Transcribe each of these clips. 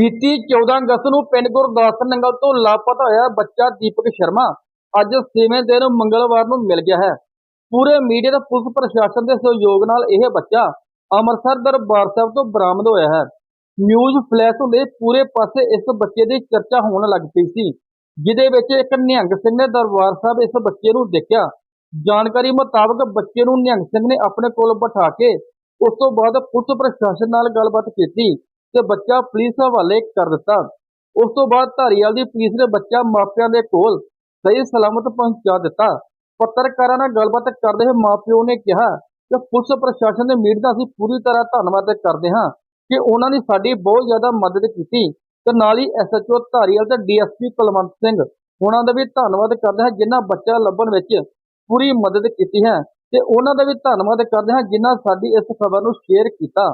ਬੀਤੀ 14 ਅਗਸਤ ਨੂੰ ਪਿੰਡ ਗੁਰਦਾਸ ਨੰਗਲ ਤੋਂ ਲਾਪਤਾ ਹੋਇਆ ਬੱਚਾ ਦੀਪਕ ਸ਼ਰਮਾ ਅੱਜ ਛੇਵੇਂ ਦਿਨ ਮੰਗਲਵਾਰ ਨੂੰ ਮਿਲ ਗਿਆ ਹੈ। ਪੂਰੇ ਮੀਡੀਆ ਤੇ ਪੁਲਿਸ ਪ੍ਰਸ਼ਾਸਨ ਦੇ ਸਹਿਯੋਗ ਨਾਲ ਇਹ ਬੱਚਾ ਅੰਮ੍ਰਿਤਸਰ ਦਰਬਾਰ ਸਾਹਿਬ ਤੋਂ ਬਰਾਮਦ ਹੋਇਆ ਹੈ। ਨਿਊਜ਼ ਫਲੈਸ਼ ਹੁੰਦੇ ਪੂਰੇ ਪਾਸੇ ਇਸ ਬੱਚੇ ਦੀ ਚਰਚਾ ਹੋਣ ਲੱਗ ਪਈ ਸੀ, ਜਿਹਦੇ ਵਿੱਚ ਇੱਕ ਨਿਹੰਗ ਸਿੰਘ ਨੇ ਦਰਬਾਰ ਸਾਹਿਬ ਇਸ ਬੱਚੇ ਨੂੰ ਦੇਖਿਆ। ਜਾਣਕਾਰੀ ਮੁਤਾਬਕ ਬੱਚੇ ਨੂੰ ਨਿਹੰਗ ਸਿੰਘ ਨੇ ਆਪਣੇ ਕੋਲ ਬਿਠਾ ਕੇ ਉਸ ਤੋਂ ਬਾਅਦ ਪੁਲਿਸ ਪ੍ਰਸ਼ਾਸਨ ਨਾਲ ਗੱਲਬਾਤ ਕੀਤੀ। ਤੇ ਬੱਚਾ ਪੁਲਿਸ ਹਵਾਲੇ ਕਰ ਦਿੱਤਾ। ਉਸ ਤੋਂ ਬਾਅਦ ਧਾਰੀਵਾਲ ਦੀ ਪੁਲਿਸ ਨੇ ਬੱਚਾ ਮਾਪਿਆਂ ਦੇ ਕੋਲ ਸਹੀ ਸਲਾਮਤ ਪਹੁੰਚਾ ਦਿੱਤਾ। ਪੱਤਰਕਾਰਾਂ ਨਾਲ ਗੱਲਬਾਤ ਕਰਦੇ ਹੋਏ ਮਾਪਿਓ ਨੇ ਕਿਹਾ ਕਿ ਪੁਲਿਸ ਪ੍ਰਸ਼ਾਸਨ ਦੇ ਮੀਡੀਆ ਦਾ ਅਸੀਂ ਪੂਰੀ ਤਰ੍ਹਾਂ ਧੰਨਵਾਦ ਕਰਦੇ ਹਾਂ ਕਿ ਉਹਨਾਂ ਨੇ ਸਾਡੀ ਬਹੁਤ ਜ਼ਿਆਦਾ ਮਦਦ ਕੀਤੀ ਤੇ ਨਾਲ ਹੀ ਐਸਐਚਓ ਧਾਰੀਵਾਲ ਤੇ ਡੀਐਸਪੀ ਕੁਲਵੰਤ ਸਿੰਘ ਉਹਨਾਂ ਦਾ ਵੀ ਧੰਨਵਾਦ ਕਰਦੇ ਹਾਂ, ਜਿਨ੍ਹਾਂ ਬੱਚਾ ਲੱਭਣ ਵਿੱਚ ਪੂਰੀ ਮਦਦ ਕੀਤੀ ਹੈ ਤੇ ਉਹਨਾਂ ਦਾ ਵੀ ਧੰਨਵਾਦ ਕਰਦੇ ਹਾਂ, ਜਿਨ੍ਹਾਂ ਸਾਡੀ ਇਸ ਖਬਰ ਨੂੰ ਸ਼ੇਅਰ ਕੀਤਾ।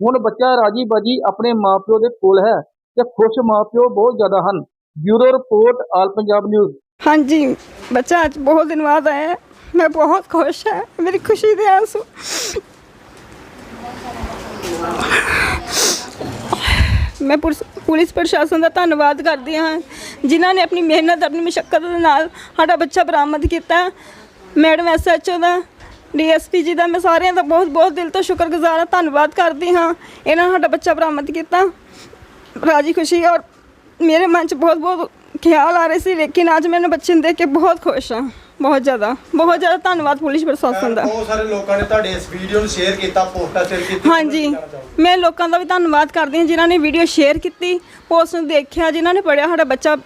ਹੁਣ ਬੱਚਾ ਰਾਜੀ ਬਾਜੀ ਆਪਣੇ ਮਾਪਿਓ ਦੇ ਕੋਲ ਹੈ ਤੇ ਖੁਸ਼ ਮਾਪਿਓ ਬਹੁਤ ਜ਼ਿਆਦਾ ਹਨ। Bureau report, all Punjab news. ਹਾਂਜੀ, ਬੱਚਾ ਅੱਜ ਬਹੁਤ ਦਿਨ ਬਾਅਦ ਆਇਆ ਹੈ। ਮੈਂ ਬਹੁਤ ਖੁਸ਼ ਹਾਂ। ਮੇਰੀ ਖੁਸ਼ੀ ਦੇ ਆਂਸੂ। ਮੈਂ ਪੁਲਿਸ ਪ੍ਰਸ਼ਾਸਨ ਦਾ ਧੰਨਵਾਦ ਕਰਦੀ ਹਾਂ, ਜਿਨ੍ਹਾਂ ਨੇ ਆਪਣੀ ਮਿਹਨਤ, ਆਪਣੀ ਮੁਸ਼ੱਕਤ ਦੇ ਨਾਲ ਸਾਡਾ ਬੱਚਾ ਬਰਾਮਦ ਕੀਤਾ। ਮੈਡਮ ਐਸਐਚਓ ਦਾ ਡੀਐਸਪੀ ਜੀ ਦਾ ਮੈਂ ਸਾਰਿਆਂ ਦਾ ਬਹੁਤ ਬਹੁਤ ਦਿਲ ਤੋਂ ਸ਼ੁਕਰਗੁਜ਼ਾਰ ਹਾਂ ਧੰਨਵਾਦ ਕਰਦੀ ਹਾਂ। ਇਹਨਾਂ ਨੇ ਸਾਡਾ ਬੱਚਾ ਬਰਾਮਦ ਕੀਤਾ। ਰਾਜੀ ਖੁਸ਼ੀ ਔਰ ਮੇਰੇ ਮਨ 'ਚ ਬਹੁਤ ਬਹੁਤ ਖਿਆਲ ਆ ਰਹੇ ਸੀ ਲੇਕਿਨ ਅੱਜ ਮੈਨੂੰ ਬੱਚੇ ਨੂੰ ਦੇਖ ਕੇ ਬਹੁਤ ਖੁਸ਼ ਹਾਂ ਬਹੁਤ ਜ਼ਿਆਦਾ। ਬਹੁਤ ਜ਼ਿਆਦਾ ਧੰਨਵਾਦ ਪੁਲਿਸ ਪ੍ਰਸ਼ਾਸਨ ਦਾ। ਬਹੁਤ ਸਾਰੇ ਲੋਕਾਂ ਨੇ ਤੁਹਾਡੇ ਇਸ ਵੀਡੀਓ ਨੂੰ ਸ਼ੇਅਰ ਕੀਤਾ ਪੋਸਟਾਂ ਸ਼ੇਅਰ ਕੀਤੀ ਹਾਂਜੀ। ਮੈਂ ਲੋਕਾਂ ਦਾ ਵੀ ਧੰਨਵਾਦ ਕਰਦੀ ਹਾਂ ਜਿਨ੍ਹਾਂ ਨੇ ਵੀਡੀਓ ਸ਼ੇਅਰ ਕੀਤੀ ਪੋਸਟ ਨੂੰ ਦੇਖਿਆ ਜਿਨ੍ਹਾਂ ਨੇ ਪੜਿਆ ਸਾਡਾ ਬੱਚਾ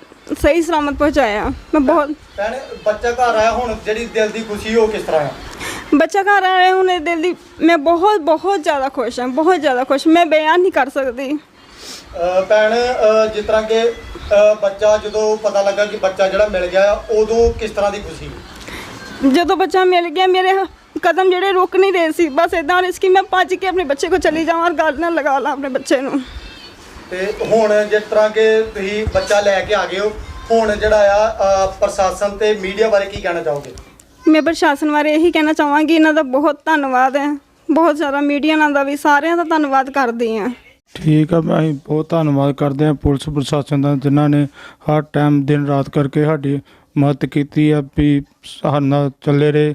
ਸਹੀ ਸਲਾਮਤ ਪਹੁੰਚਾਇਆ। ਮੈਂ ਬਹੁਤ ਭੈਣ ਬੱਚਾ ਘਰ ਆਇਆ ਹੁਣ ਜਿਹੜੀ ਦਿਲ ਦੀ ਖੁਸ਼ੀ ਉਹ ਕਿਸ ਤਰ੍ਹਾਂ ਆ ਬੱਚਾ ਘਰ ਆਇਆ ਹੁਣ ਇਹ ਦਿਲ ਦੀ ਮੈਂ ਬਹੁਤ ਬਹੁਤ ਜ਼ਿਆਦਾ ਖੁਸ਼ ਹਾਂ ਬਹੁਤ ਜ਼ਿਆਦਾ ਖੁਸ਼। ਮੈਂ ਬਿਆਨ ਨਹੀਂ ਕਰ ਸਕਦੀ। ਅਹ ਭੈਣ ਅਹ ਜਿਸ ਤਰ੍ਹਾਂ ਕਿ ਅਹ ਬੱਚਾ ਜਦੋਂ ਪਤਾ ਲੱਗਾ ਕਿ ਬੱਚਾ ਜਿਹੜਾ ਮਿਲ ਗਿਆ ਉਦੋਂ ਕਿਸ ਤਰ੍ਹਾਂ ਦੀ ਖੁਸ਼ੀ? ਜਦੋਂ ਬੱਚਾ ਮਿਲ ਗਿਆ ਮੇਰੇ ਹ- ਕਦਮ ਜਿਹੜੇ ਰੁਕ ਨਹੀਂ ਰਹੇ ਸੀ। ਬਸ ਇਦਾਂ ਰਿਹਾ ਸੀ ਕਿ ਮੈਂ ਭੱਜ ਕੇ ਆਪਣੇ ਬੱਚੇ ਕੋਲ ਚਲੀ ਜਾਵਾਂ ਔਰ ਗੱਲ ਨਾਲ ਲਗਾ ਲਾਂ ਆਪਣੇ ਬੱਚੇ ਨੂੰ। ਤੇ ਹੁਣ ਜਿਸ ਤਰ੍ਹਾਂ ਕਿ ਤੁਸੀਂ ਬੱਚਾ ਲੈ ਕੇ ਆ ਗਏ ਹੋ ਹੁਣ ਜਿਹੜਾ ਆ ਅਹ ਪ੍ਰਸ਼ਾਸਨ ਤੇ ਮੀਡੀਆ ਬਾਰੇ ਕੀ ਕਹਿਣਾ ਚਾਹੋਗੇ? ਮੈਂ ਪ੍ਰਸ਼ਾਸਨ ਬਾਰੇ ਇਹੀ ਕਹਿਣਾ ਚਾਹਾਂਗੀ, ਇਹਨਾਂ ਦਾ ਬਹੁਤ ਧੰਨਵਾਦ ਹੈ। ਬਹੁਤ ਜ਼ਿਆਦਾ ਮੀਡੀਆ ਨਾਲ ਦਾ ਵੀ ਸਾਰਿਆਂ ਦਾ ਧੰਨਵਾਦ ਕਰਦੀ ਹਾਂ। ਠੀਕ ਆ ਅਸੀਂ ਬਹੁਤ ਧੰਨਵਾਦ ਕਰਦੇ ਹਾਂ ਪੁਲਿਸ ਪ੍ਰਸ਼ਾਸਨ ਦਾ, ਜਿਨ੍ਹਾਂ ਨੇ ਹਰ ਟਾਈਮ ਦਿਨ ਰਾਤ ਕਰਕੇ ਸਾਡੀ ਮਦਦ ਕੀਤੀ ਆ ਵੀ ਸਾਡੇ ਨਾਲ ਚੱਲੇ ਰਹੇ।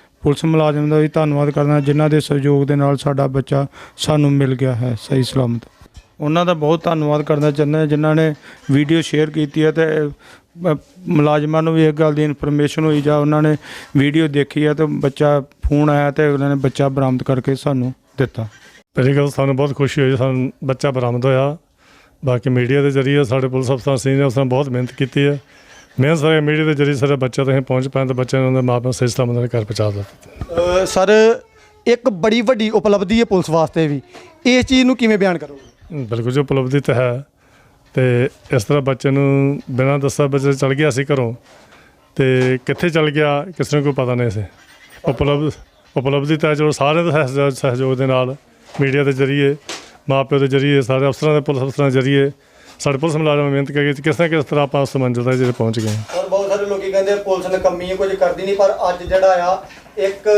ਪੁਲਿਸ ਮੁਲਾਜ਼ਮ ਦਾ ਵੀ ਧੰਨਵਾਦ ਕਰਦਾ, ਜਿਨ੍ਹਾਂ ਦੇ ਸਹਿਯੋਗ ਦੇ ਨਾਲ ਸਾਡਾ ਬੱਚਾ ਸਾਨੂੰ ਮਿਲ ਗਿਆ ਹੈ। ਸਹੀ ਸਲਾਮਤ। ਉਹਨਾਂ ਦਾ ਬਹੁਤ ਧੰਨਵਾਦ ਕਰਨਾ ਚਾਹੁੰਦਾ ਹਾਂ ਜਿਨ੍ਹਾਂ ਨੇ ਵੀਡੀਓ ਸ਼ੇਅਰ ਕੀਤੀ ਹੈ ਤੇ ਮੁਲਾਜ਼ਮਾਂ ਨੂੰ ਵੀ ਇਹ ਗੱਲ ਦੀ ਇਨਫੋਰਮੇਸ਼ਨ ਹੋਈ ਜਾਂ ਉਹਨਾਂ ਨੇ ਵੀਡੀਓ ਦੇਖੀ ਹੈ ਤੇ ਬੱਚਾ ਫੋਨ ਆਇਆ ਤੇ ਉਹਨਾਂ ਨੇ ਬੱਚਾ ਬਰਾਮਦ ਕਰਕੇ ਸਾਨੂੰ ਦਿੱਤਾ। ਪਹਿਲੀ ਗੱਲ ਸਾਨੂੰ ਬਹੁਤ ਖੁਸ਼ੀ ਹੋਈ, ਸਾਨੂੰ ਬੱਚਾ ਬਰਾਮਦ ਹੋਇਆ। ਬਾਕੀ ਮੀਡੀਆ ਦੇ ਜ਼ਰੀਏ ਸਾਡੇ ਪੁਲਿਸ ਅਫਸਰ, ਸੀਨੀਅਰ ਅਫਸਰਾਂ ਬਹੁਤ ਮਿਹਨਤ ਕੀਤੀ ਹੈ। ਮਿਹਨਤ ਸਾਰੇ ਮੀਡੀਆ ਦੇ ਜ਼ਰੀਏ ਸਾਡਾ ਬੱਚਾ ਤੱਕ ਪਹੁੰਚ ਪਾਇਆ ਤੇ ਬੱਚੇ ਨੂੰ ਉਹਨਾਂ ਦੇ ਮਾਪਿਆਂ ਸਹੀ ਸਲਾਮਤ ਨਾਲ ਘਰ ਪਹੁੰਚਾ ਦਿੱਤਾ ਅਹ ਸਰ ਇੱਕ ਬੜੀ ਵੱਡੀ ਉਪਲਬਧੀ ਹੈ ਪੁਲਿਸ ਵਾਸਤੇ ਵੀ। ਇਸ ਚੀਜ਼ ਨੂੰ ਕਿਵੇਂ ਬਿਆਨ ਕਰੋਗੇ? ਬਿਲਕੁਲ ਜੋ ਉਪਲਬਧੀ ਤਾਂ ਹੈ। ਤੇ ਇਸ ਤਰ੍ਹਾਂ ਬੱਚੇ ਨੂੰ ਬਿਨਾਂ ਦੱਸਿਆ ਬੱਚਾ ਚਲ ਗਿਆ ਸੀ ਘਰੋਂ ਤੇ ਕਿੱਥੇ ਚਲ ਗਿਆ ਕਿਸੇ ਨੂੰ ਕੋਈ ਪਤਾ ਨਹੀਂ ਸੀ। ਉਪਲਬਧ ਉਪਲਬਧੀ ਤਾਂ ਜੋ ਸਾਰਿਆਂ ਦੇ ਸਹਿਯੋਗ- ਸਹਿਯੋਗ ਦੇ ਨਾਲ ਮੀਡੀਆ ਦੇ ਜ਼ਰੀਏ ਮਾਪਿਓ ਦੇ ਜ਼ਰੀਏ ਸਾਰੇ ਅਫਸਰਾਂ ਦੇ ਪੁਲਿਸ ਅਫਸਰਾਂ ਦੇ ਜ਼ਰੀਏ ਸਾਡੇ ਪੁਲਿਸ ਮੁਲਾਜ਼ਮ ਮਿਹਨਤ ਕਰਕੇ ਕਿਸ ਨਾ ਕਿਸ ਤਰ੍ਹਾਂ ਆਪਾਂ ਉਸ ਮੰਜ਼ਿਲ ਤੱਕ ਜਿਹੜੇ ਪਹੁੰਚ ਗਏ। ਔਰ ਬਹੁਤ ਸਾਰੇ ਲੋਕੀ ਕਹਿੰਦੇ ਪੁਲਿਸ ਨਕੰਮੀ ਹੈ ਕੁਝ ਕਰਦੀ ਨਹੀਂ ਪਰ ਅੱਜ ਜਿਹੜਾ ਆ ਇੱਕ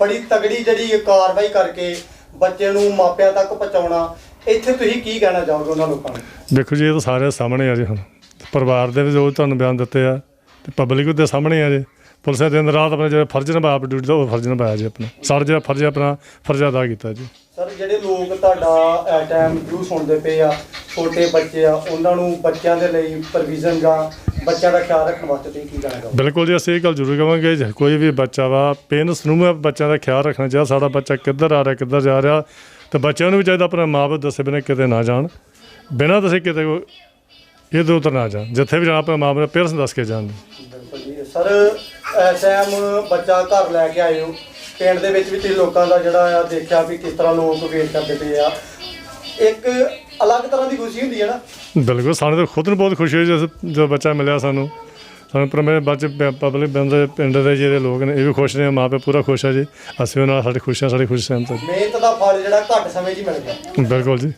ਬੜੀ ਤਗੜੀ ਜਿਹੜੀ ਕਾਰਵਾਈ ਕਰਕੇ ਬੱਚੇ ਨੂੰ ਮਾਪਿਆਂ ਤੱਕ ਪਹੁੰਚਾਉਣਾ ਇੱਥੇ ਤੁਸੀਂ ਕੀ ਕਹਿਣਾ ਚਾਹੋਗੇ ਉਹਨਾਂ ਲੋਕਾਂ ਨੂੰ? ਦੇਖੋ ਜੀ ਇਹ ਤਾਂ ਸਾਰੇ ਸਾਹਮਣੇ ਆ ਜੀ ਹੁਣ। ਪਰਿਵਾਰ ਦੇ ਵੀ ਜੋ ਤੁਹਾਨੂੰ ਬਿਆਨ ਦਿੱਤੇ ਆ ਤੇ ਪਬਲਿਕ ਦੇ ਸਾਹਮਣੇ ਆ ਜੀ। ਪੁਲਿਸ ਨੇ ਦਿਨ ਰਾਤ ਆਪਣੇ ਜਿਹੜੇ ਫਰਜ਼ ਨਿਭਾਇਆ ਆਪਣੀ ਡਿਊਟੀ ਦਾ ਉਹ ਫਰਜ਼ ਨਿਭਾਇਆ ਜੀ ਆਪਣਾ। ਸਾਡਾ ਜਿਹੜਾ ਫਰਜ਼ ਹੈ ਆਪਣਾ ਫਰਜ਼ ਅਦਾ ਕੀਤਾ ਜੀ। ਸਰ ਜਿਹੜੇ ਲੋਕ ਤੁਹਾਡਾ ਐ ਟਾਈਮ ਵਿਊ ਸੁਣਦੇ ਪਏ ਆ ਛੋਟੇ ਬੱਚੇ ਆ ਉਹਨਾਂ ਨੂੰ ਬੱਚਿਆਂ ਦੇ ਲਈ ਪ੍ਰੋਵੀਜ਼ਨ ਜਾਂ ਬੱਚਿਆਂ ਦਾ ਖਿਆਲ ਰੱਖਣ ਵਾਸਤੇ ਤੁਸੀਂ ਕੀ ਕਹਿਣਾ ਚਾਹੋਗੇ? ਬਿਲਕੁਲ ਜੀ ਅਸੀਂ ਇਹ ਗੱਲ ਜ਼ਰੂਰ ਕਹਾਂਗੇ ਜੇ ਕੋਈ ਵੀ ਬੱਚਾ ਵਾ ਪੇਰੈਂਟਸ ਨੂੰ ਵੀ ਬੱਚਿਆਂ ਦਾ ਖਿਆਲ ਰੱਖਣਾ ਚਾਹੀਦਾ ਸਾਡਾ ਬੱਚਾ ਕਿੱਧਰ ਆ ਰਿਹਾ ਕਿੱਧਰ ਜਾ ਰਿਹਾ ਤੇ ਬੱਚਿਆਂ ਨੂੰ ਵੀ ਚਾਹੀਦਾ ਆਪਣੇ ਮਾਪੇ ਦੱਸੇ ਬਿਨਾਂ ਕਿਤੇ ਨਾ ਜਾਣ ਬਿਨਾਂ ਦੱਸੇ ਕਿਤੇ ਇਧਰ ਉਧਰ ਨਾ ਜਾਣ ਜਿੱਥੇ ਵੀ ਜਾਣਾ ਆਪਣੇ ਮਾਪੇ ਪੇਰੈਂਟਸ ਦੱਸ ਕੇ ਜਾਣ। ਬਿਲਕੁਲ ਜੀ ਸਰ ਟਾਈਮ ਬੱਚਾ ਘਰ ਲੈ ਕੇ ਆਏ ਹੋ ਪਿੰਡ ਦੇ ਵਿੱਚ ਵੀ ਤੁਸੀਂ ਲੋਕਾਂ ਦਾ ਜਿਹੜਾ ਆ ਦੇਖਿਆ ਵੀ ਕਿਸ ਤਰ੍ਹਾਂ ਲੋਕ ਵੇਟ ਕਰਦੇ ਪਏ ਆ। ਇੱਕ ਅਲੱਗ ਤਰ੍ਹਾਂ ਦੀ ਖੁਸ਼ੀ ਹੁੰਦੀ ਹੈ ਨਾ। ਬਿਲਕੁਲ ਸਾਨੂੰ ਤਾਂ ਖੁਦ ਨੂੰ ਬਹੁਤ ਖੁਸ਼ੀ ਹੋਈ ਜਦੋਂ ਜਦੋਂ ਬੱਚਾ ਮਿਲਿਆ ਸਾਨੂੰ। ਸਾਨੂੰ ਪਰ ਮੇਰੇ ਬੱਚੇ ਪਬਲਿਕ ਬੰਦੇ ਪਿੰਡ ਦੇ ਜਿਹੜੇ ਲੋਕ ਨੇ ਇਹ ਵੀ ਖੁਸ਼ ਨੇ ਮਾਂ ਪਿਓ ਪੂਰਾ ਖੁਸ਼ ਹੈ ਜੀ। ਅਸੀਂ ਉਹਨਾਂ ਨਾਲ ਸਾਡੀ ਖੁਸ਼ੀਆਂ ਸਾਡੀ ਖੁਸ਼ੀ ਸਹਿਮਤ ਮਿਹਨਤ ਦਾ ਫਲ ਜਿਹੜਾ ਘੱਟ ਸਮੇਂ 'ਚ ਹੀ ਮਿਲ ਗਿਆ। ਬਿਲਕੁਲ ਜੀ।